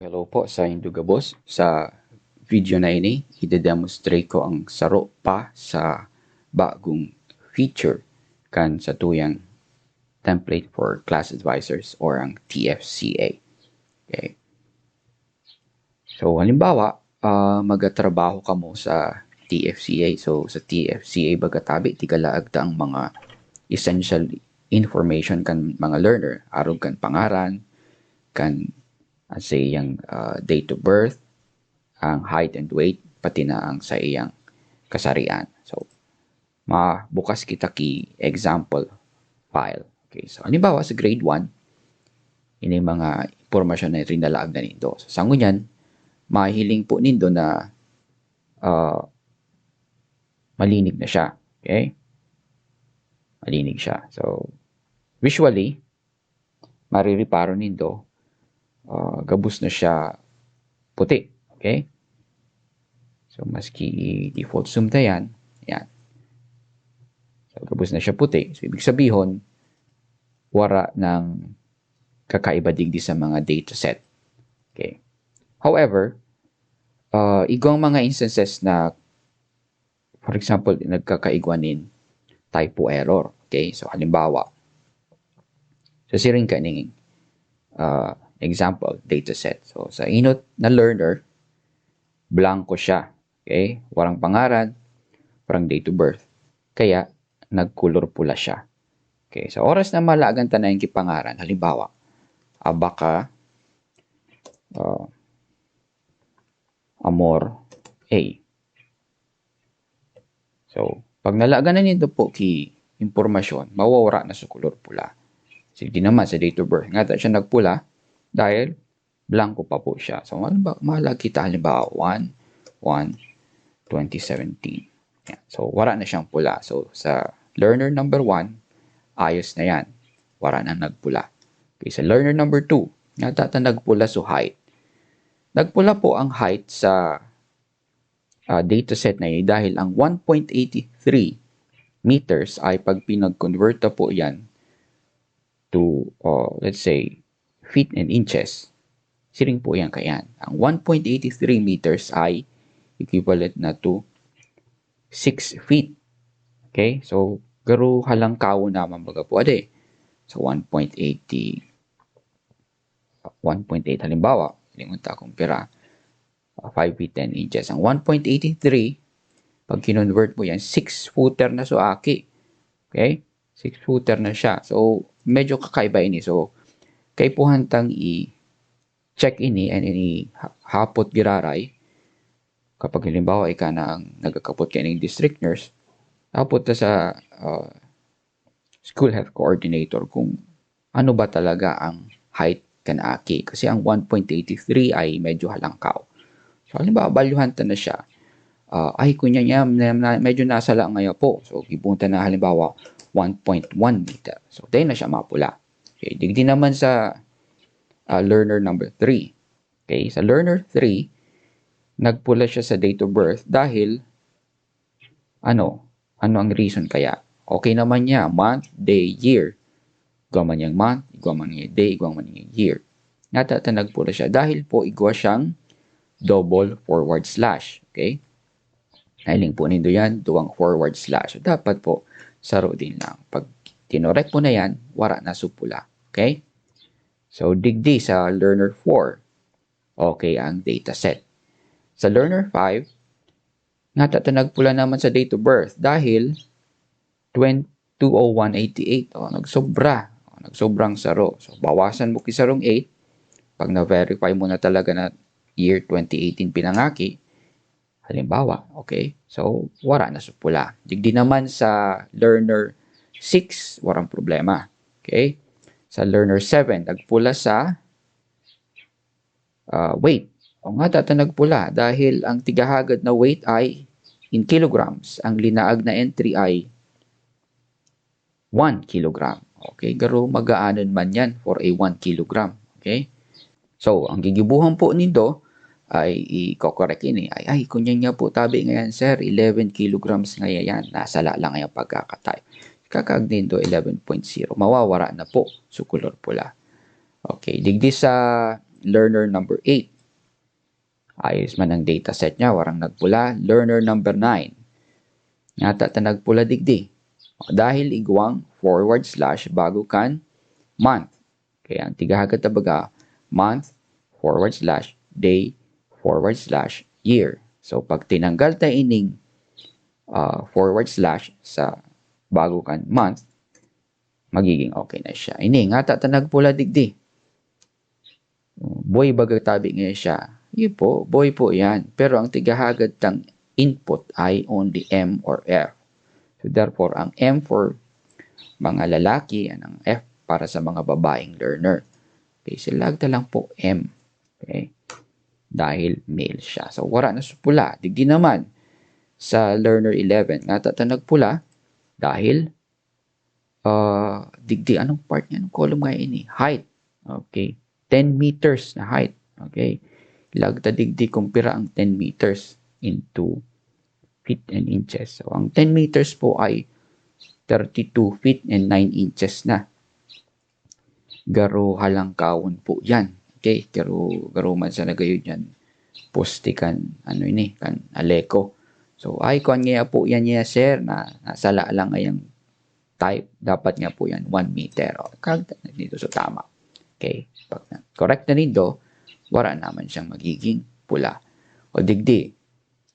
Hello po sa Indugabos. Sa video na ini, ide-demonstrate ko ang saro pa sa bagong feature kan sa tuyang template for class advisors or ang TFCA. Okay. So, halimbawa, uh, magatrabaho ka mo sa TFCA. So, sa TFCA bagatabi, tigalaag ang mga essential information kan mga learner. Arog kan pangaran, kan uh, sa iyang uh, date of birth, ang height and weight, pati na ang sa iyang kasarian. So, mabukas kita ki example file. Okay, so halimbawa sa grade 1, ini mga impormasyon na rinalaag na nindo. So, sa ngunyan, mahiling po nindo na uh, malinig na siya. Okay? Malinig siya. So, visually, maririparo nindo uh, gabus na siya puti. Okay? So, maski default zoom na yan, yan. So, gabus na siya puti. So, ibig sabihin, wara ng kakaiba digdi sa mga data set. Okay. However, uh, igong mga instances na, for example, nagkakaigwanin typo error. Okay. So, halimbawa, so siring ka ning uh, example, data set. So, sa inot na learner, blanco siya. Okay? Warang pangaran, warang date of birth. Kaya, nagkulor pula siya. Okay, sa oras na malagan ta na yung kipangaran, halimbawa, abaka, uh, amor, A. So, pag nalagan na nito po ki impormasyon, mawawara na sa kulor pula. Sige naman sa date of birth. Nga siya nagpula dahil blanco pa po siya. So, mahalag kita halimbawa 1, 1, 2017. Yan. So, wala na siyang pula. So, sa learner number 1, ayos na yan. Wala na nagpula. Okay, sa learner number 2, natata nagpula so height. Nagpula po ang height sa uh, dataset na yun dahil ang 1.83 meters ay pag pinag-convert po yan to, uh, let's say, feet and inches. Siring po yan kayan. Ang 1.83 meters ay equivalent na to 6 feet. Okay? So, garo halang kawo naman baga po ade. So, 1.80 1.8 halimbawa, lingon ta kung pira, uh, 5 feet 10 inches. Ang 1.83, pag kinonvert mo yan, 6 footer na so aki. Okay? 6 footer na siya. So, medyo kakaiba ini. So, kay puhantang i-check ini and ini hapot giraray, kapag halimbawa ika na ang nagkakapot ka ng district nurse, hapot ta sa uh, school health coordinator kung ano ba talaga ang height kanaki. Kasi ang 1.83 ay medyo halangkaw. So, halimbawa, balyuhan ta na siya. Uh, ay, kunya niya, medyo nasa lang ngayon po. So, ipunta na halimbawa 1.1 meter. So, tayo na siya mapula. Okay, digdi naman sa uh, learner number 3. Okay, sa learner 3, nagpula siya sa date of birth dahil ano? Ano ang reason kaya? Okay naman niya, month, day, year. Igwa man niyang month, igwa man niyang day, igwa man niyang year. Natatanag pula siya dahil po igwa siyang double forward slash. Okay? Nailing po nindo yan, duwang forward slash. Dapat po, saro din lang. Pag tinorek po na yan, wara na supula. Okay? So, digdi sa learner 4. Okay ang data set. Sa learner 5, natatanag pula naman sa date of birth dahil 20188. O, nagsobra. O, nagsobrang saro. So, bawasan mo kisarong 8. Pag na-verify mo na talaga na year 2018 pinangaki, halimbawa, okay? So, wala na sa pula. Digdi naman sa learner 6, warang problema. Okay? Sa learner 7, nagpula sa uh, weight. O nga data nagpula dahil ang tigahagad na weight ay in kilograms. Ang linaag na entry ay 1 kilogram. Okay? Garo magaanan man yan for a 1 kilogram. Okay? So, ang gigibuhan po nito ay i-correct ini. Ay, ay, kunya niya po tabi ngayon, sir, 11 kilograms ngayon yan. Nasa lang ngayon pagkakatay kakagnin do 11.0. Mawawara na po sa kulor pula. Okay, digdi sa learner number 8. Ayos man ang dataset niya, warang nagpula. Learner number 9. Ngata ta nagpula digdi. Dahil igwang forward slash bago kan month. Kaya ang tigahagat baga month forward slash day forward slash year. So pag tinanggal ta ining uh, forward slash sa bago kan month, magiging okay na siya. Ini nga ta nagpula digdi. Boy baga tabi nga siya. Yun po, boy po yan. Pero ang tigahagad tang input ay only M or F. So therefore, ang M for mga lalaki, and ang F para sa mga babaeng learner. Okay, silagta lang po M. Okay? Dahil male siya. So, wala na sa pula. Digdi naman sa learner 11. Nga tatanag pula dahil uh, digdi anong part niya? Anong column nga ini? Height. Okay. 10 meters na height. Okay. Lagta digdi kumpira ang 10 meters into feet and inches. So, ang 10 meters po ay 32 feet and 9 inches na. Garo halangkawon po yan. Okay, garo, garo man sa nagayod yan. Posti kan, ano ini, kan aleko. So, ay kuan nga po yan niya, sir, na nasala lang ngayang type. Dapat nga po yan 1 meter. O, kagda na dito so tama. Okay, pag na, correct na nito, wala naman siyang magiging pula. O digdi,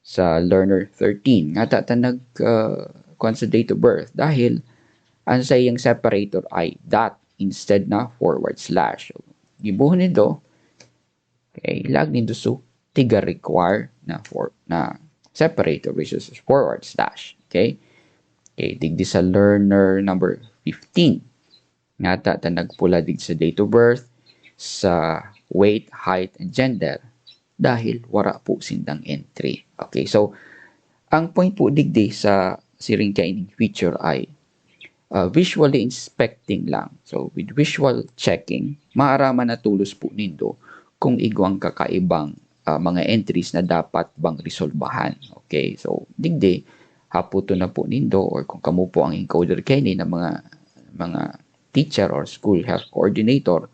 sa learner 13, nga tatanag uh, kung sa date of birth dahil ang sa iyang separator ay dot instead na forward slash. So, gibuhon nito, okay, lag nito so tiga require na for na separator which is forward slash. Okay? Okay, digdi sa learner number 15. Nga ta, nagpula dig sa date of birth, sa weight, height, and gender dahil wara po sindang entry. Okay, so ang point po digdi sa siring kaining feature ay uh, visually inspecting lang. So, with visual checking, maaraman na tulos po nindo kung igwang kakaibang uh, mga entries na dapat bang resolbahan. Okay, so digdi, haputo na po nindo or kung kamo po ang encoder kaini ng mga mga teacher or school health coordinator,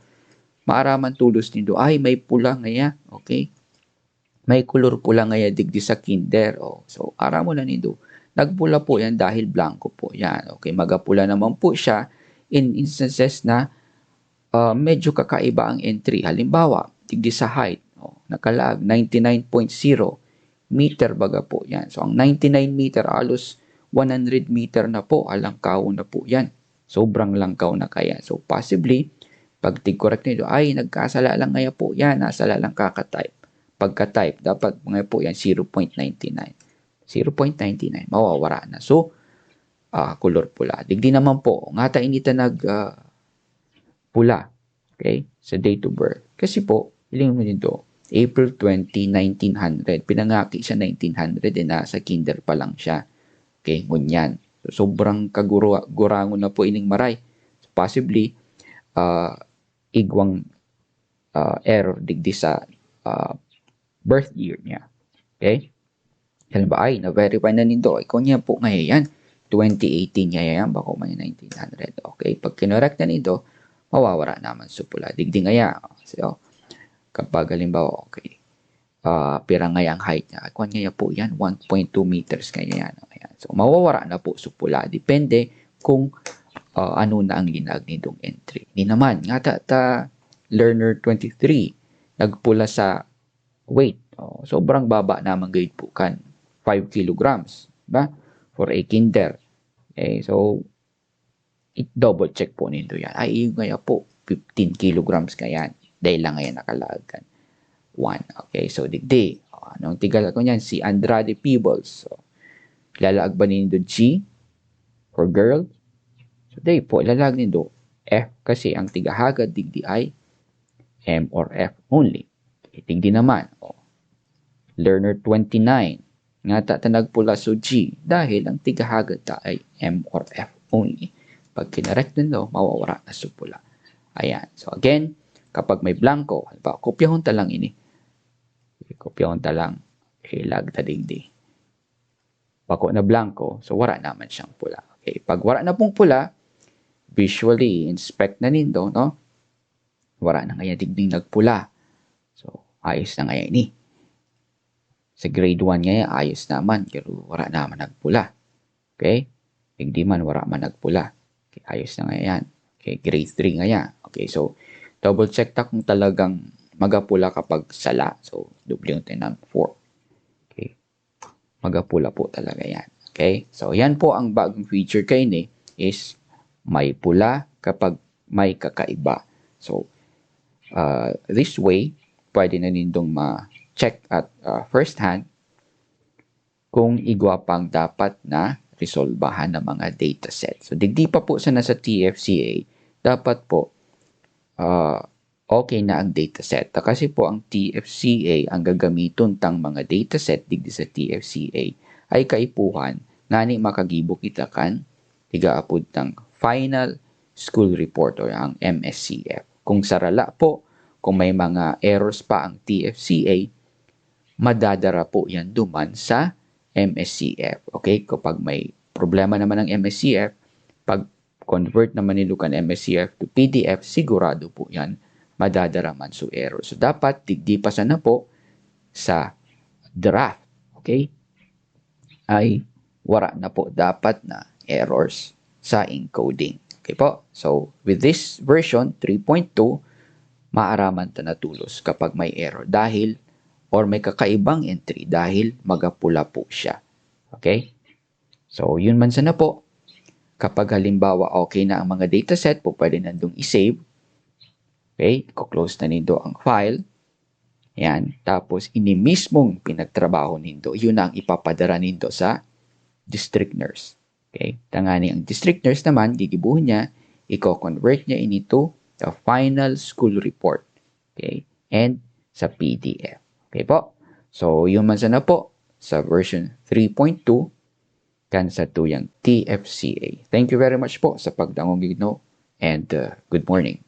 maaraman tulos nindo, ay may pula ngaya, okay? May kulor pula ngaya digdi sa kinder. Oh, so, ara mo na nindo Nagpula po yan dahil blanco po yan. Okay, magapula naman po siya in instances na uh, medyo kakaiba ang entry. Halimbawa, tigdi sa height, nakalag 99.0 meter baga po yan. So, ang 99 meter, alos 100 meter na po, alangkaw na po yan. Sobrang langkaw na kaya. So, possibly, pag tig-correct nito, ay, nagkasala lang ngaya po yan, nasala lang kaka-type. Pagka-type, dapat mga po yan 0.99. 0.99 mawawara na. So, uh, color pula. Digdi naman po, nga ta inita nag uh, pula. Okay? Sa date of birth. Kasi po, iling mo nito, April 20, 1900. Pinangaki siya 1900 eh nasa kinder pa lang siya. Okay, ngunyan. So, sobrang kagurango na po ining maray. So, possibly, uh, igwang uh, error digdi sa uh, birth year niya. Okay? Halimbawa, ay, na-verify na nindo. Ikaw niya po ngayon yan. 2018 niya yan. Bako man 1900. Okay. Pag kinorek na nindo, mawawara naman sa pula. Digdi ngaya. So, kapag halimbawa, okay. Uh, pira ngayang height niya. Ikaw niya po yan. 1.2 meters kaya yan. Ayan. So, mawawara na po sa pula. Depende kung uh, ano na ang linag nitong entry. Ni naman, nga ta, ta learner 23, nagpula sa weight. Oh, sobrang baba naman gayud po kan 5 kilograms, ba? For a kinder. Okay, so, i-double check po nito yan. Ay, yung kaya po, 15 kilograms kaya. Dahil lang ngayon nakalagan. 1. Okay, so digdi. Oh, anong tigal ko niyan? Si Andrade Peebles. So, lalaag ba nindo G for girl? So, day po, lalag nindo F kasi ang tigahagad digdi ay M or F only. Digdi naman. Oh. Learner 29 nga ta tanag pula so G dahil ang tigahagad ta ay M or F only. Pag kinarect nito, mawawala na sa pula. Ayan. So again, kapag may blanco, halimbawa, kopyahon ta lang ini. Kopyahon ta lang. Hilag ta digdi. Pako na blanco, so wala naman siyang pula. Okay. Pag wala na pong pula, visually inspect na nindo, no? Wala na kaya digding nagpula. ayos na ngayon ni. Sa grade 1 ngayon, ayos naman, pero wala naman nagpula. Okay? Hindi man, wala man nagpula. Okay, ayos na ngayon. Okay, grade 3 ngayon. Okay, so, double check ta kung talagang magapula kapag sala. So, double yung ng 4. Okay. Magapula po talaga yan. Okay? So, yan po ang bagong feature kay ni is may pula kapag may kakaiba. So, uh, this way, pwede na nindong ma-check at uh, first hand kung igwa pang dapat na resolbahan ng mga dataset. So, digdi pa po sa nasa TFCA, dapat po uh, okay na ang dataset. Kasi po ang TFCA, ang gagamiton tang mga dataset digdi sa TFCA, ay kaipuhan nga ni makagibo kita kan tigaapod tang final school report or ang MSCF. Kung sarala po, kung may mga errors pa ang TFCA, madadara po yan duman sa MSCF. Okay? Kapag may problema naman ng MSCF, pag convert naman ni Lucan MSCF to PDF, sigurado po yan madadara man so error. So, dapat digdipasan na po sa draft. Okay? Ay wara na po dapat na errors sa encoding. Okay po? So, with this version 3.2, maaraman ta na tulos kapag may error dahil or may kakaibang entry dahil magapula po siya. Okay? So, yun man sana po. Kapag halimbawa okay na ang mga dataset po, pwede nandong i-save. Okay? Ko-close na nindo ang file. Yan. Tapos, ini mismong pinagtrabaho nindo, yun ang ipapadara nindo sa district nurse. Okay? Tangani ang district nurse naman, gigibuhin niya, i-convert niya into the final school report. Okay? And sa PDF. Okay po? So, yun man sana po sa version 3.2 kan sa tuyang TFCA. Thank you very much po sa pagdangong gigno and uh, good morning.